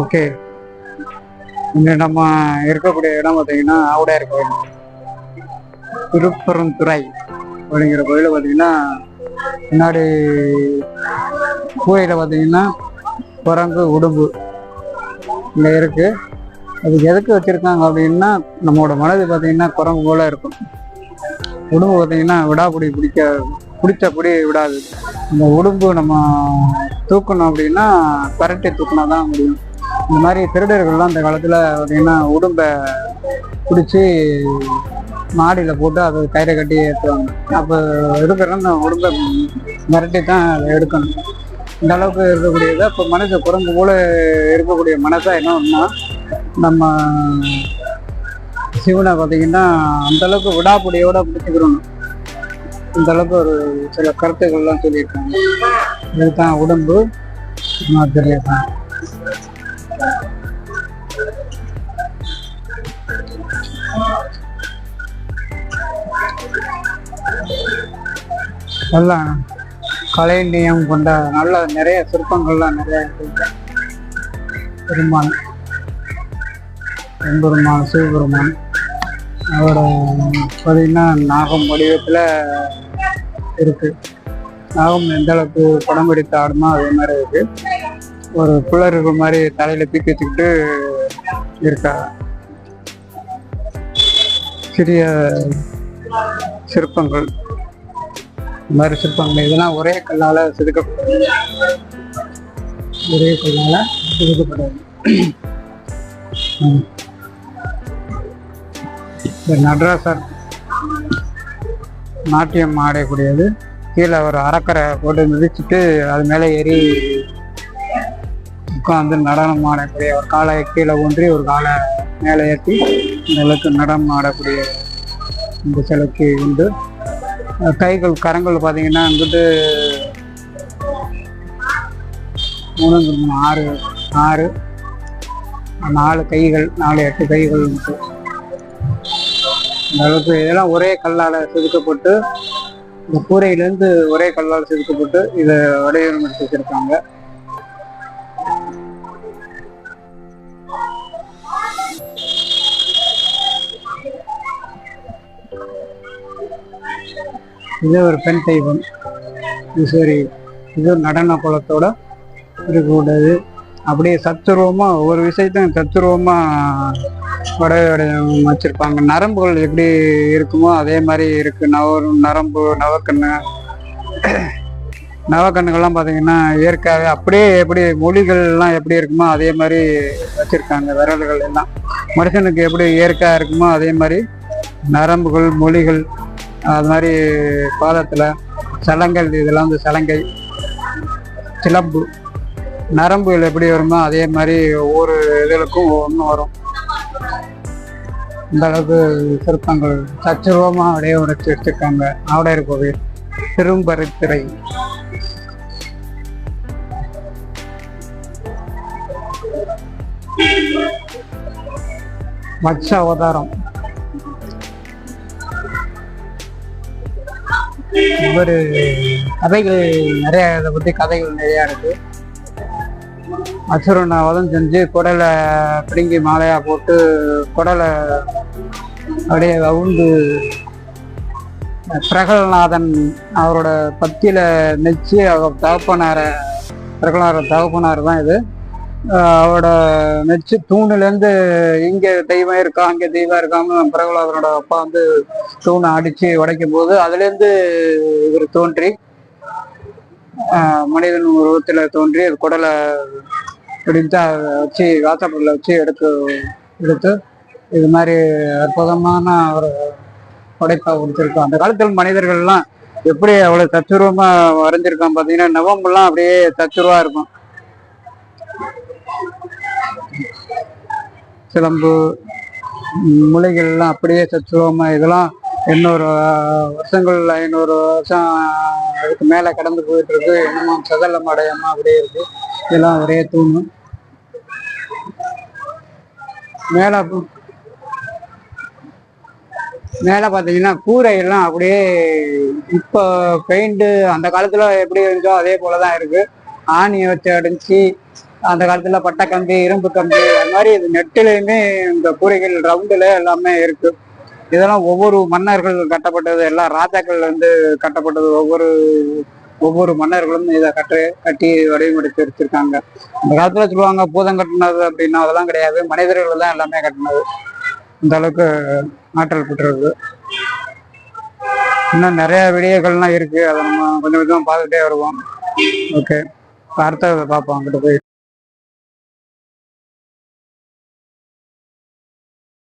Okay. இங்கே நம்ம இருக்கக்கூடிய இடம் பார்த்தீங்கன்னா ஆவுடையார் கோயில். திருப்பரந்துறை அப்படிங்கிற கோயில் பார்த்தீங்கன்னா முன்னாடி கோயில பார்த்தீங்கன்னா குரங்கு உடும்பு இங்கே இருக்கு. அது எதுக்கு வச்சிருக்காங்க அப்படின்னா நம்மளோட மனது பார்த்தீங்கன்னா குரங்கு போல இருக்கும். உடும்பு பார்த்தீங்கன்னா விடாப்பிடி பிடிக்க பிடிச்சபடி விடாது. இந்த உடும்பு நம்ம தூக்கணும் அப்படின்னா கரண்ட்டை தூக்கினா தான் முடியும். இந்த மாதிரி திருடர்கள்லாம் அந்த காலத்தில் பார்த்தீங்கன்னா உடும்பை பிடிச்சி மாடியில் போட்டு அதை கயிறை கட்டி ஏற்றுவாங்க அப்போ இருக்கிற அந்த உடம்பை மிரட்டி தான் அதை எடுக்கணும். இந்த அளவுக்கு இருக்கக்கூடியதை இப்போ மனசு குரங்கு போல இருக்கக்கூடிய மனசாக என்ன ஒன்றா நம்ம சிவனை பார்த்தீங்கன்னா அந்த அளவுக்கு பிடிச்சிக்கிறணும். இந்தளவுக்கு அளவுக்கு ஒரு சில கருத்துக்கள்லாம் சொல்லியிருக்காங்க. இதுதான் உடம்பு. நான் தெரியாதான் எல்லாம் கலை நியம் கொண்ட நல்ல நிறைய சிற்பங்கள்லாம் நிறைய பெருமான் பெருமான் சிவபெருமான் அவரோட பார்த்தீங்கன்னா நாகம் வடிவத்தில் இருக்குது நாகம் எந்த அளவுக்கு படம் பிடித்த ஆடுமோ அதே மாதிரி இருக்கு. ஒரு புலர் இருக்கிற மாதிரி தலையில தூக்கி வச்சுக்கிட்டு இருக்கா. சிறிய சிற்பங்கள். இந்த மாதிரி சிற்பங்கள். இதெல்லாம் ஒரே கல்லால் செதுக்கப்பட்டது ஒரே கல்லால் செதுக்கப்பட்டது ம். நடராசர் நாட்டியம் ஆடக்கூடியது. கீழே ஒரு அறக்கரை போட்டு மிதிச்சுட்டு அது மேலே ஏறி உட்காந்து நடனம் ஆடக்கூடிய ஒரு காலை கீழே ஊன்றி ஒரு காலை மேலே ஏற்றி இந்த அளவுக்கு நடனம் ஆடக்கூடிய இந்த சிலைக்கு உண்டு. கைகள் கரங்கள் பார்த்தீங்கன்னா வந்துட்டு மூணு மூணு ஆறு ஆறு நாலு கைகள் நாலு எட்டு கைகள் உண்டு. இந்த அளவுக்கு இதெல்லாம் ஒரே கல்லால் செதுக்கப்பட்டு இந்த கூரையிலேருந்து ஒரே கல்லால் செதுக்கப்பட்டு இதை வடிவமைத்து வச்சிருக்காங்க. இது ஒரு பெண் தெய்வம். இது சரி இது நடன குலத்தோட இருக்கக்கூடாது அப்படியே சத்துருவமா ஒவ்வொரு விஷயத்தையும் சத்துருவமா வடைய வச்சிருப்பாங்க. நரம்புகள் எப்படி இருக்குமோ அதே மாதிரி இருக்கு. நவ நரம்பு நவக்கண்ணு. நவக்கண்ணுகள்லாம் பார்த்தீங்கன்னா இயற்கையாகவே அப்படியே எப்படி மொழிகள்லாம் எப்படி இருக்குமோ அதே மாதிரி வச்சிருக்காங்க விரல்கள் எல்லாம். மனுஷனுக்கு எப்படி இயற்கையாக இருக்குமோ அதே மாதிரி நரம்புகள் மொழிகள் அது மாதிரி பாதத்தில் சலங்கள் இதெல்லாம் வந்து சலங்கை சிலம்பு. நரம்புகள் எப்படி வருமோ அதே மாதிரி ஒவ்வொரு இதுகளுக்கும் ஒன்று வரும். இந்த அளவுக்கு சிற்பங்கள் சச்சுருவமாக அப்படியே உடைச்சு வச்சிருக்காங்க ஆவடையர் கோவில் திரும்பரித்துறை மச்ச அவதாரம். ஒரு கதைகள் நிறைய இதை பற்றி கதைகள் நிறையா இருக்குது அசுரனை வதம் செஞ்சு குடலை பிடுங்கி மாலையாக போட்டு குடலை அப்படியே அவுந்து பிரகல்நாதன் அவரோட பத்தியில் நெச்சு அவர் தகப்பனார பிரகலாத தகப்பனார் தான் இது. அவரோட நெச்சு தூணுலேருந்து இங்கே தெய்வம் இருக்கா அங்கே தெய்வம் இருக்கான்னு பிரகலாதனோட அப்பா வந்து தூணை அடித்து உடைக்கும் போது அதுலேருந்து இவர் தோன்றி மனிதன் உருவத்தில் தோன்றி குடலை பிடித்து அதை வச்சு வாசப்படில் வச்சு எடுத்து எடுத்து இது மாதிரி அற்புதமான ஒரு படைப்பாக கொடுத்துருக்கோம். அந்த காலத்தில் மனிதர்கள்லாம் எப்படி அவ்வளோ தத்துருவமாக வரைஞ்சிருக்கான் பார்த்தீங்கன்னா நவம்பெல்லாம் அப்படியே தத்துருவாக இருக்கும். சிலம்பு ம், அப்படியே தத்துருவமாக இதெல்லாம் இன்னொரு வருஷங்கள் ஐநூறு வருஷம் அதுக்கு மேலே கடந்து போயிட்டு இருக்கு. இன்னமும் சதலம் அடையாமல் அப்படியே இருக்கு. இதெல்லாம் ஒரே தூணு. மேல மேலே மேல பாத்தீங்கன்னா கூரை எல்லாம் அப்படியே இப்போ பெயிண்ட் அந்த காலத்துல எப்படி இருந்தோ அதே போலதான் இருக்கு. ஆணியை வச்சு அடிச்சு அந்த காலத்துல பட்டை கம்பி இரும்பு கம்பி அது மாதிரி இது நெட்டிலையுமே இந்த கூரைகள் ரவுண்டுல எல்லாமே இருக்கு. இதெல்லாம் ஒவ்வொரு மன்னர்கள் கட்டப்பட்டது எல்லாம் ராஜாக்கள் வந்து கட்டப்பட்டது ஒவ்வொரு ஒவ்வொரு மன்னர்களும் இதை கட்டு கட்டி வடிவமைத்து எடுத்திருக்காங்க. அந்த காலத்துல சொல்லுவாங்க பூதம் கட்டினது அப்படின்னா அதெல்லாம் கிடையாது. மனிதர்கள் தான் எல்லாமே கட்டினது. இந்த அளவுக்கு ஆற்றல் பெற்றிருக்கு இன்னும் நிறைய வீடியோக்கள்லாம் இருக்கு. அதை நம்ம கொஞ்சம் கொஞ்சம் பார்த்துட்டே வருவோம். ஓகே அடுத்ததை பார்ப்போம். அங்கிட்ட போய்.